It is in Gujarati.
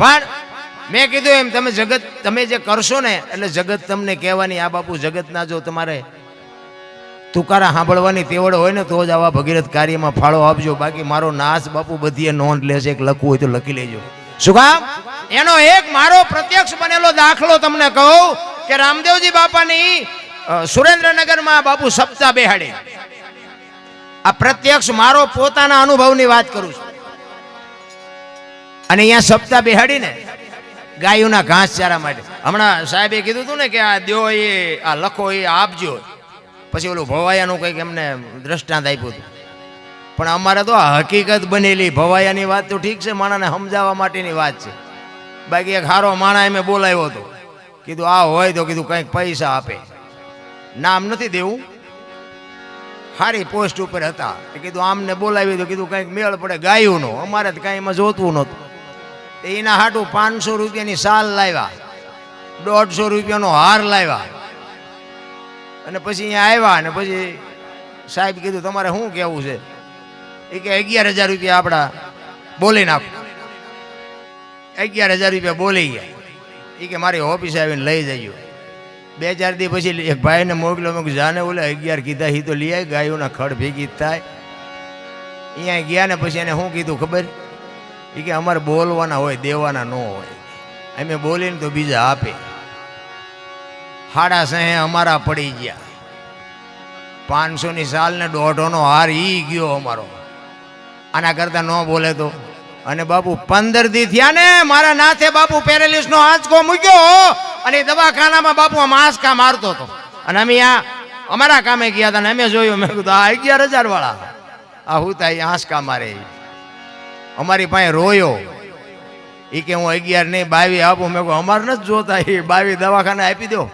પણ મેં કીધું એમ, તમે જગત, તમે જે કરશો ને, એટલે જગત તમને કહેવાની, આ બાપુ જગતના જો તમારે તુકારા સાંભળવાની તેવડ હોય ને, તો જ આવા ભગીરથ કાર્યમાં ફાળો આપજો. બાકી મારો નાશ બાપુ બધીએ નોંધ લેશે એક લખવું હોય તો લખી લેજો. શું કામ? એનો એક મારો પ્રત્યક્ષ બનેલો દાખલો તમને કહું કે રામદેવજી બાપાની સુરેન્દ્રનગરમાં બાપુ સપ્તાહ બેહાડે. આ પ્રત્યક્ષ મારો પોતાના અનુભવની વાત કરું છું. અને અહીંયા સપ્તાહ બેહાડીને ગાયોના ઘાસ ચારા માટે. હમણાં સાહેબે કીધું હતું ને કે આ દો એ, આ લખો એ આપજો. પછી ઓલું ભવાયાનું કંઈક એમને દ્રષ્ટાંત આપ્યું હતું. પણ અમારે તો આ હકીકત બનેલી. ભવાયાની વાત તો ઠીક છે, માણાને સમજાવવા માટેની વાત છે. બાકી એક હારો માણા એમે બોલાવ્યો હતો. કીધું, આ હોય તો કીધું કંઈક પૈસા આપે. નામ નથી દેવું. સારી પોસ્ટ ઉપર હતા. કીધું, આમને બોલાવી તો કીધું કંઈક મેળ પડે ગાયુંનો. અમારે તો કાંઈ એમાં જોતું નહોતું. એના હાટું પાંચસો રૂપિયાની સાલ લાવ્યા. દોઢસો રૂપિયાનો હાર લાવ્યા. અને પછી અહીંયા આવ્યા અને પછી સાહેબ કીધું, તમારે શું કહેવું છે? એ કે, અગિયાર હજાર રૂપિયા આપણા બોલી નાખો. અગિયાર હજાર રૂપિયા બોલી ગયા. એ કે, મારી ઓફિસે આવીને લઈ જજો. બે ચાર દી પછી એક ભાઈને મોકલ્યો, મેં જાને ઓલે અગિયાર કીધા હી તો લઈ આવી ગાયોના ખડ ભેગી થાય. અહીંયા ગયા ને પછી એને શું કીધું ખબર? એ કે અમારે બોલવાના હોય, દેવાના ન હોય. અમે બોલીને તો બીજા આપે. હાડા સહે અમારા પડી ગયા. પાંચસો ની સાલ ને દોઢોનો હાર ઈ ગયો અમારો. આના કરતા ન બોલે તો. અને બાપુ પંદર દી થયા ને મારા નાથે બાપુ પેરેલિસ નો આંચકો મૂક્યો અને દવાખાનામાં બાપુ આમ આંચકા મારતો હતો. અને અમે આ અમારા કામે ગયા હતા ને અમે જોયું, મેં કીધું, આ અગિયાર હજાર વાળા આ હું થાય આંચકા મારે. અમારી પાસે રોયો. એ કે હું અગિયાર નહીં બાવી આપું. મેં કહું અમારે નથી જોતા. એ બાવી દવાખાને આપી દો